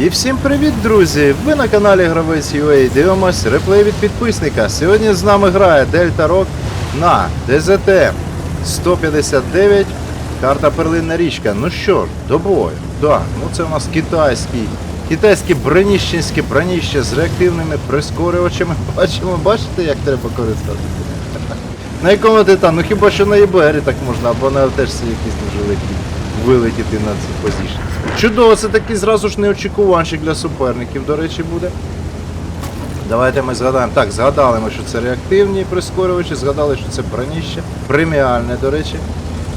І всім привіт, друзі! Ви на каналі Гравець UA дивимось реплей від підписника. Сьогодні з нами грає Дельта Рок на ДЗТ 159. Карта Перлинна річка. Ну що ж, до бою. Да, ну це у нас китайський. Китайське броніщенське броніще з реактивними прискорювачами. Бачимо, бачите, як треба користуватися? На якому титан? Ну хіба що на ЄБРі так можна, або на ЛТшці якісь дуже легкі вилетіти на цю позицію. Чудово, це такий зразу ж неочікуванчик для суперників, до речі, буде. Давайте ми згадаємо. Так, згадали ми, що це реактивні прискорювачі, згадали, що це броніще, преміальне, до речі.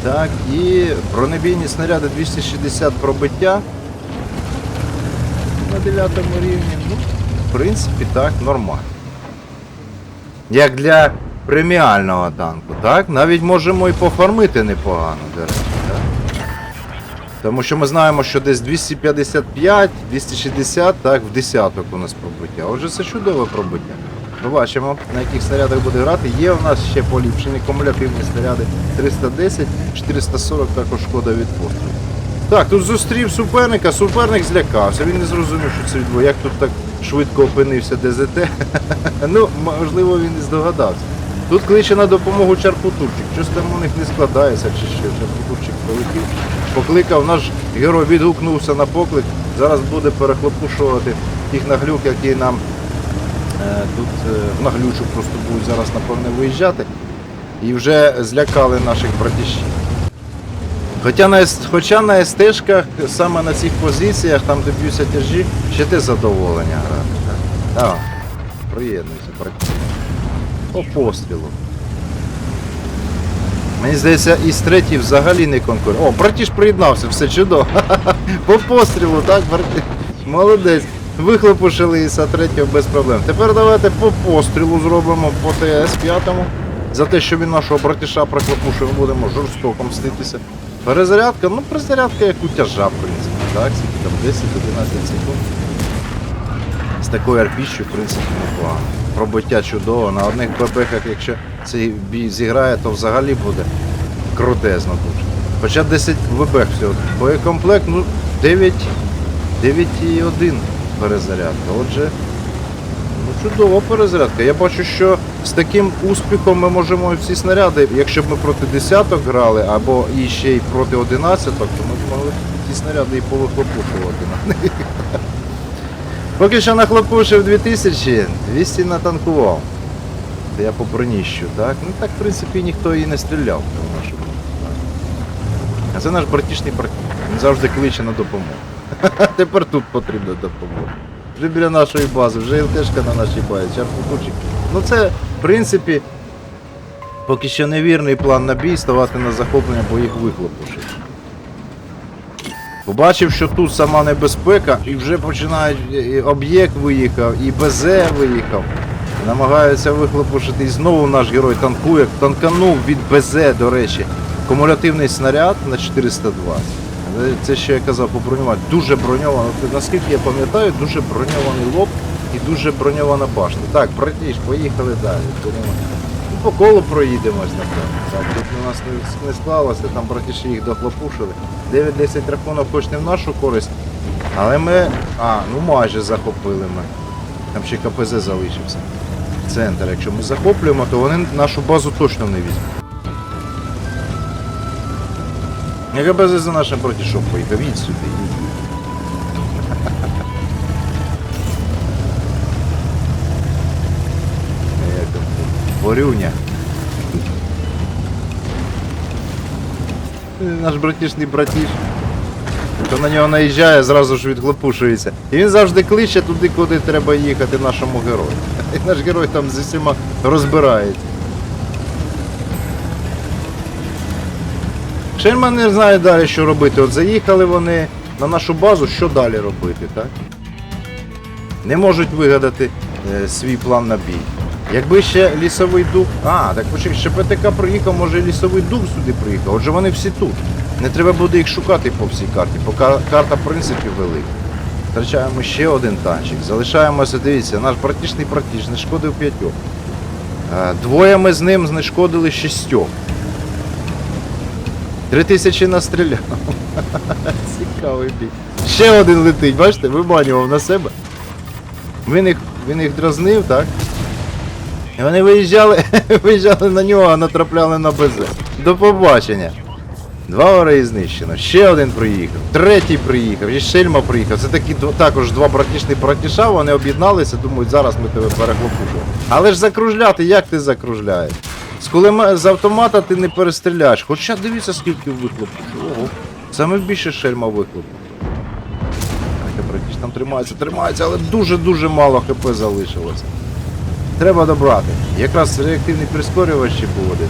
Так, і бронебійні снаряди 260 пробиття на 9 рівні. Ну, в принципі, так, нормально. Як для преміального танку, так? Навіть можемо і пофармити непогано, до речі? Тому що ми знаємо, що десь 255, 260, так, в десяток у нас пробиття. Отже, це чудове пробиття. Ми бачимо, на яких снарядах буде грати. Є у нас ще поліпшені кумулятивні снаряди 310, 440 також шкода від пострілу. Так, тут зустрів суперника, суперник злякався, він не зрозумів, що це відбувається. Як тут так швидко опинився ДЗТ. ну, можливо, він і здогадався. Тут кличе на допомогу Чарпутурчик. Щось там у них не складається, чи що. Чарпутурчик прилетів. Покликав, наш герой відгукнувся на поклик. Зараз буде перехлопушувати тих наглюк, які нам е, тут е, в наглючу просто будуть зараз, напевне, виїжджати. І вже злякали наших братішів. Хоча на, хоча на СТшках, саме на цих позиціях, там де б'ються тяжі, ще те задоволення грати. Так, приєднуйся, братіші. По пострілу. Мені здається, із третій взагалі не конкурент. О, братіш приєднався, все чудово. По пострілу, так, братіш? Молодець. Вихлопушили із третього без проблем. Тепер давайте по пострілу зробимо по ТС-5. За те, що він нашого братіша прихлопушив, будемо жорстоко мститися. Перезарядка, ну перезарядка як у тяжа, в принципі. Так, скільки там 10-11 секунд. З такою арпішю, в принципі, непогано. Пробиття чудово. На одних ББХах, якщо цей бій зіграє, то взагалі буде крутезно дуже. Хоча 10 ВБ всього. Боєкомплект, ну, 9,1 перезарядка. Отже, ну, чудова перезарядка. Я бачу, що з таким успіхом ми можемо всі снаряди, якщо б ми проти десяток грали, або і ще й проти одинадцяток, то ми б могли ці снаряди і повихлопушувати на них. Поки що нахлопушив 2000, 200 натанкував. Я по броніщу, так? Ну так, в принципі, ніхто і не стріляв в. А це наш братішний братік. Він завжди кличе на допомогу. Тепер тут потрібна допомога. Вже біля нашої бази, вже ЛТшка на нашій базі, чарпутучик. Ну це, в принципі, поки що невірний план на бій ставати на захоплення, бо їх вихлопушить. Побачив, що тут сама небезпека, і вже починають і- і об'єкт виїхав, і БЗ виїхав. Намагаються вихлопушити. І знову наш герой танкує. Танканув від БЗ, до речі. Кумулятивний снаряд на 420. Це ще я казав по бронюванню. Дуже броньовано. Наскільки я пам'ятаю, дуже броньований лоб і дуже броньована башта. Так, братіш, поїхали далі. По колу проїдемось, напевно. Тут у нас не, не склалося, там братіші їх дохлопушили. 9-10 рахунок хоч не в нашу користь. Але ми. А, ну майже захопили ми. Там ще КПЗ залишився. Центр. Якщо ми захоплюємо, то вони нашу базу точно не візьмуть. Я КПЗ за нашим братішом поїхав, їдь сюди. Ворюня. Наш братішний братіш. Хто на нього наїжджає, зразу ж відхлопушується. І він завжди кличе туди, куди треба їхати нашому герою. І наш герой там з усіма розбирається. Шельман не знає далі, що робити. От заїхали вони на нашу базу, що далі робити, так? Не можуть вигадати свій план на бій. Якби ще лісовий дух. А, так почекай, ще ПТК приїхав, може лісовий дух сюди приїхав. Отже, вони всі тут. Не треба буде їх шукати по всій карті, бо карта, в принципі, велика. Втрачаємо ще один танчик. Залишаємося, дивіться, наш братішний братіш знешкодив п'ятьох. Е, Двоє ми з ним знешкодили шістьох. Три тисячі настріляв. Цікавий бій. Ще один летить, бачите, виманював на себе. Він їх, він їх дразнив, так? І вони виїжджали, виїжджали на нього, а натрапляли на БЗ. До побачення. Два ораї знищено, ще один приїхав, третій приїхав, і Шельма приїхав. Це такі також два братішні братіша, вони об'єдналися, думають, зараз ми тебе перехлопушимо. Але ж закружляти, як ти закружляєш? З кулема з автомата ти не перестріляєш. Хоча дивіться, скільки вихлопушив. Ого. Саме більше шельма вихлоп. Там тримається, тримається, але дуже-дуже мало хп залишилося. Треба добрати. Якраз реактивний прискорювач ще поводить.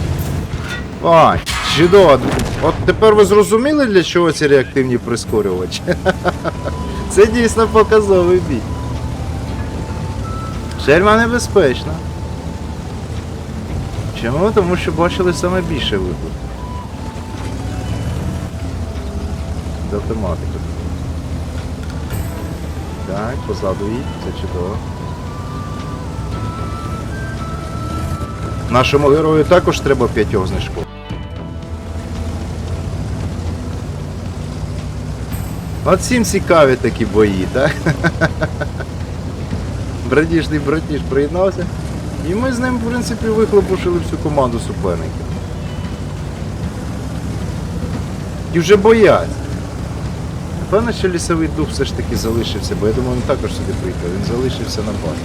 Ай, чудово. От тепер ви зрозуміли, для чого ці реактивні прискорювачі? Це дійсно показовий бій. Шельма небезпечна. Чому? Тому що бачили саме більше вибух. З автоматики. Так, позаду їдь, це чудово. Нашому герою також треба п'ятьох знижков. От всім цікаві такі бої, так? Братішний братіш приєднався. І ми з ним, в принципі, вихлопушили всю команду суперників. І вже бояться. Напевно, що лісовий дух все ж таки залишився, бо я думаю, він також сюди приїхав, він залишився на базі.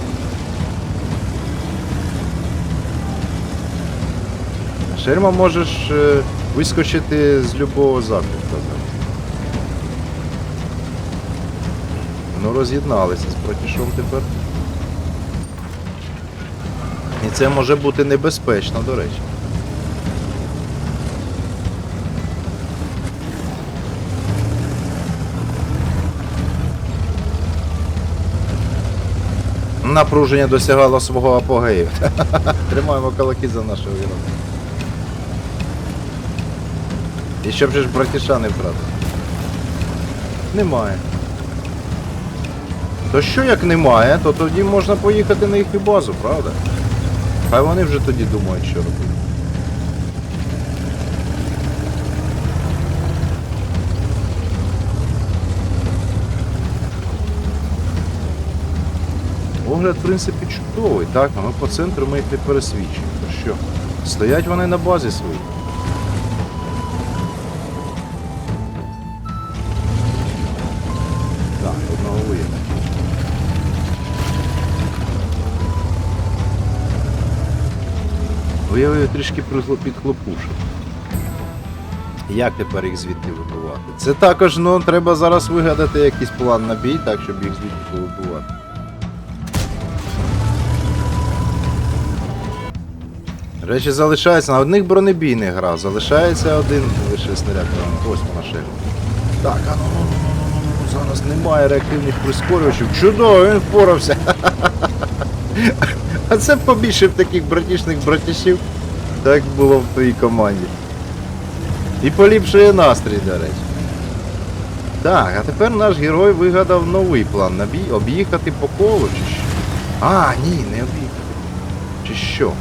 Шерма можеш е, вискочити з любого закутка. Ну роз'єдналися з братішом тепер. І це може бути небезпечно, до речі. Напруження досягало свого апогею. Тримаємо кулаки за нашого героя. І щоб же ж братіша не втратити. Немає. То що як немає, то тоді можна поїхати на їхню базу, правда? Хай вони вже тоді думають, що робити. Огляд, в принципі, чудовий, так, але по центру ми їх не пересвідчуємо. То що? Стоять вони на базі своїй. Так, одного виявили. Виявив трішки підхлопушив. Як тепер їх звідти вибивати? Це також, ну, треба зараз вигадати якийсь план на бій, так, щоб їх звідти вибивати. Речі, залишається на одних бронебійних гра, залишається один лише снаряд. Ось ще. Так, а ну, ну, ну, ну, зараз немає реактивних прискорювачів. Чудово, він впорався. А це побільше б таких братішних братішів, так було в твоїй команді. І поліпшує настрій, до речі. Так, а тепер наш герой вигадав новий план на бій. Об'їхати по колу чи що? А, ні, не об'їхати. Чи що?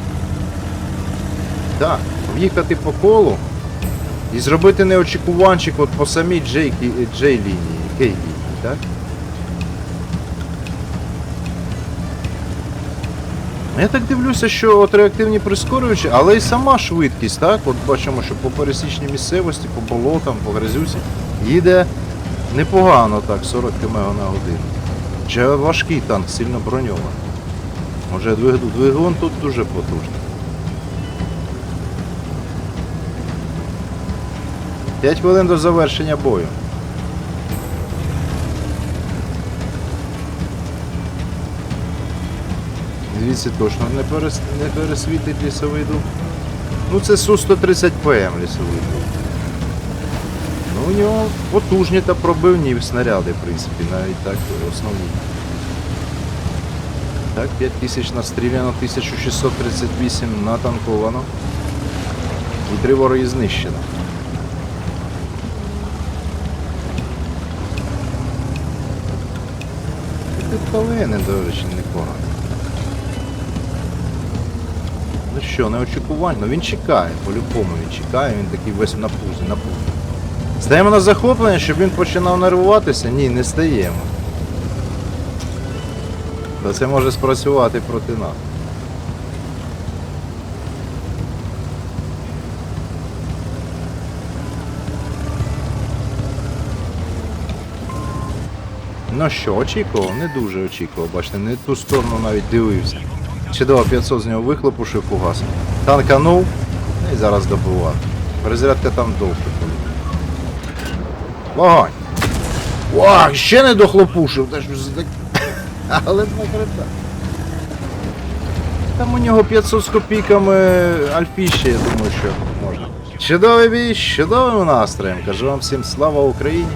Так, об'їхати по колу і зробити неочікуванчик от по самій J, J лінії, K лінії, так? Я так дивлюся, що от реактивні прискорювачі, але й сама швидкість, так? От бачимо, що по пересічній місцевості, по болотам, по грязюці їде непогано так, 40 км на годину. Чи важкий танк, сильно броньований. Може двигун тут дуже потужний. 5 хвилин до завершення бою. Звідси точно не, перес... не пересвітить лісовий дух. Ну це Су-130 ПМ лісовий дух. Ну у нього потужні та пробивні снаряди, в принципі, навіть так основні. Так, 5000 настріляно, 1638 натанковано. І три вороги знищено. Повинен, до речі, непогано. Ну що, неочікувально, він чекає, по-любому він чекає, він такий весь на пузі, на пузі. Стаємо на захоплення, щоб він починав нервуватися? Ні, не стаємо. Та це може спрацювати проти нас. Ну що, очікував? Не дуже очікував, бачите, не ту сторону навіть дивився. Чудово, 500 з нього вихлопу фугас. Танканув і зараз добивав. Перезарядка там довго. Вогонь! Вау, ще не дохлопушив, теж але накрита. Там у нього 500 з копійками альфіще, я думаю, що можна. Чудовий бій, чудовим настроєм. Кажу вам всім слава Україні.